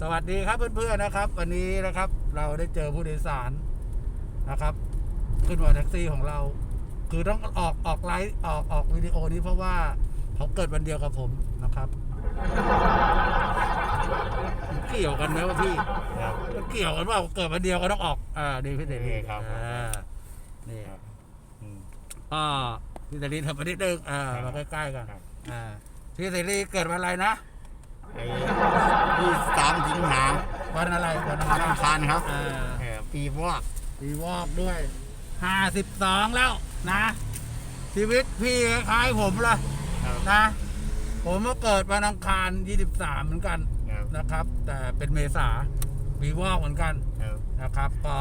สวัสดีครับเพื่อนๆนะครับ วันนี้นะครับเราได้เจอผู้โดยสารนะครับ ขึ้นมาแท็กซี่ของเรา คือต้องออกออกไลฟ์ออกออกวิดีโอนี้เพราะว่าเขาเกิดวันเดียวกับผมนะครับมันเกี่ยวกันไหมวะพี่ครับมันเกี่ยวกันว่าเกิดวันเดียวก็ต้องออก อ่าดีพี่เสรีครับอ่านี่ครับอืมอ่าพี่เสรีทำมานิดนึงอ่าครัมาบใกล้ๆกันครับอ่าพี่เสรีเกิดวันอะไรนะ ไอ้ที่สามสิงหาวันอะไรวันอังวันคารอังคารครับอ่าเออปีวอกปีวอกด้วยห้าสิบสองแล้วนะ ชีวิตพี่คล้ายๆผมเลยครับนะ ผมมาเกิดวันอังคารยี่สิบสามเหมือนกันครับนะครับ แต่เป็นเมษาปีวอกเหมือนกันครับนะครับ ก็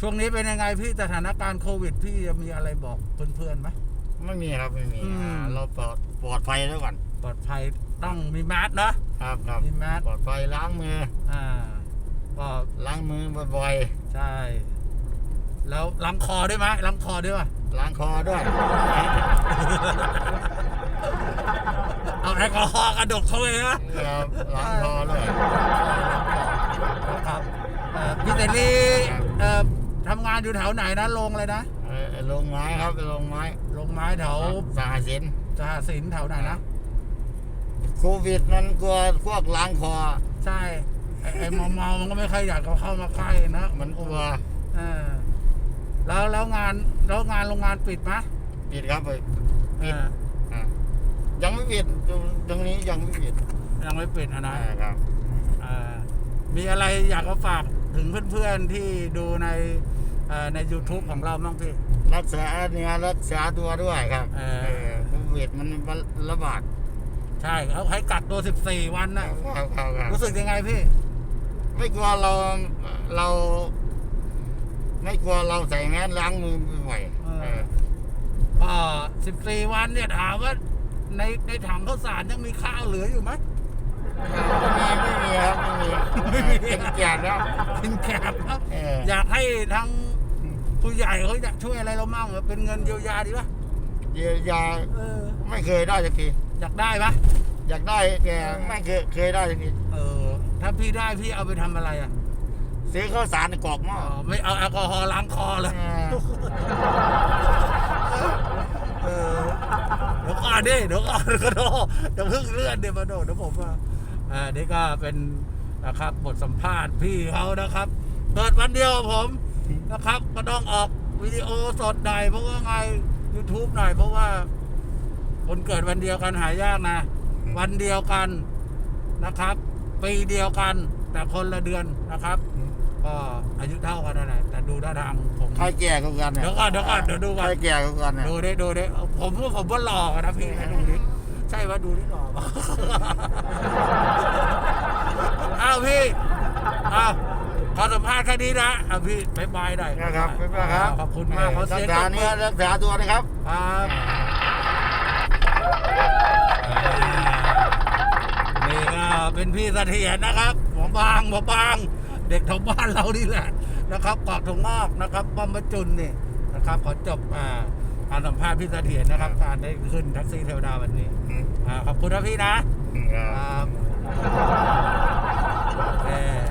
ช่วงนี้เป็นยังไงพี่สถานการณ์โควิด พี่จะมีอะไรบอกเพื่อนๆไหม ไม่มีครับไม่มีอืม อ่าเราปลอดปลอดภัยแล้วก่อนปลอดภัย ต้องมีแมสเนอะครับครับมีแมส ปลอดภัยล้างมือ อ่าก็ล้างมือบ่อยใช่ แล้วล้างคอด้วยไหมล้างคอด้วยป่ะ ๆ ล้างคอด้วย เอาแอลกอฮอล์กระดกเข้าไปนะ ครับล้างคอด้วย ครับเอ่อพี่เสรีเอ่อทำงานอยู่แถวไหนนะโรงอะไรนะเอ่อลงไม้ครับลงไม้โรงไม้แถวสหสินสหสินแถวไหนนะ โควิดมันกลัวพวกล้างคอ ใช่ไอ้ไอ้เมาเมาๆมันก็ไม่ค่อยอยากเข้ามาใกล้นะมันกลัวเออแล้วแล้วงานแล้วงานโรงงานปิดไหมปิดครับไปเอปิดออะยังไม่ปิดตรงตรงนี้ยังไม่ปิดยังไม่ปิดอะนะ อ่าครับ เอ่อมีอะไรอยากจะฝากถึงเพื่อนๆที่ดูในเอ่อใน YouTube ของเราบ้างพี่ รักษาเนื้อรักษาตัวด้วยครับเออเออโควิดมันระบาด ใช่เขาให้กักตัว 14 วันครันะบครับครับครับรู้สึกยังไงพี่ ไม่กลัวเราเรา ไม่กลัวเราใส่แมสล้างมือบ่อยๆเออเออ ก็14 วันเนี่ยถามว่าในในถังข้าวสารยังมีข้าวเหลืออยู่ไหมไม่มีไม่มีครับไม่มีไม่มีเป็นแก่แล้วกินแคบครับ เอออยากให้ทั้งผู้ใหญ่เขาอยากช่วยอะไรเรามั่งเป็นเงินเยียวยาดีปะเยียวยาเออ ไม่เคยได้สักที อยากได้ปะอยากได้แกไม่เคยเคยได้สักทีเออ ถ้าพี่ได้พี่เอาไปทำอะไรอะซื้อข้าวสารในกรอกหม้ออ๋อไม่เอาแอลกอฮอล์ล้างคอเลย เออเออเดี๋ยวก่อนดิเดี๋ยวก่อนก็โดเดี๋ยวเพิ่งเลื่อนเดี๋ยวมาโดเดี๋ยวผมว่าอ่านี่ก็เป็นนะครับบทสัมภาษณ์พี่เขานะครับเกิดวันเดียวกับผมนะครับ ก็ต้องออกวิดีโอสดหน่อยเพราะว่าไง YouTube หน่อยเพราะว่า คนเกิดวันเดียวกันหายากนะ วันเดียวกันนะครับปีเดียวกัน แต่คนละเดือนนะครับก็อายุเท่ากันนั่นแหละแต่ดูท่าทางผมใครแก่กว่ากันเนี่ยเดี๋ยวก่อนเดี๋ยวก่อนเดี๋ยวดูก่ใคอรนแก่กว่ากันเนี่ยดูดิดูดิผมว่าผมว่าหล่อนะพี่นะดูดิใช่ว่าดูดิหล่อปะอ้าวพี่อ้าวขอสัมภาษณ์แค่นี้นะอ้าวพี่บายบายหน่อยนะครับเป็นไงครับขอบคุณมากเขารัเสีกยงษาตบมืเนื้ออรักษาตัวนะครับครับนี่ก็ เป็นพี่เสถียรนะครับหมอบางหมอบาง เด็กแถวบ้านเรานี่แหละนะครับเกาะถุงงอกนะครับป้อมประจุนนี่นะครับ ขอจบอ่าการสัมภาษณ์พี่เสถียรนะครับ การได้ขึ้นแท็กซี่เทวดาวันนี้อืมอ่าขอบคุณนะพี่นะครับครับเอ่อ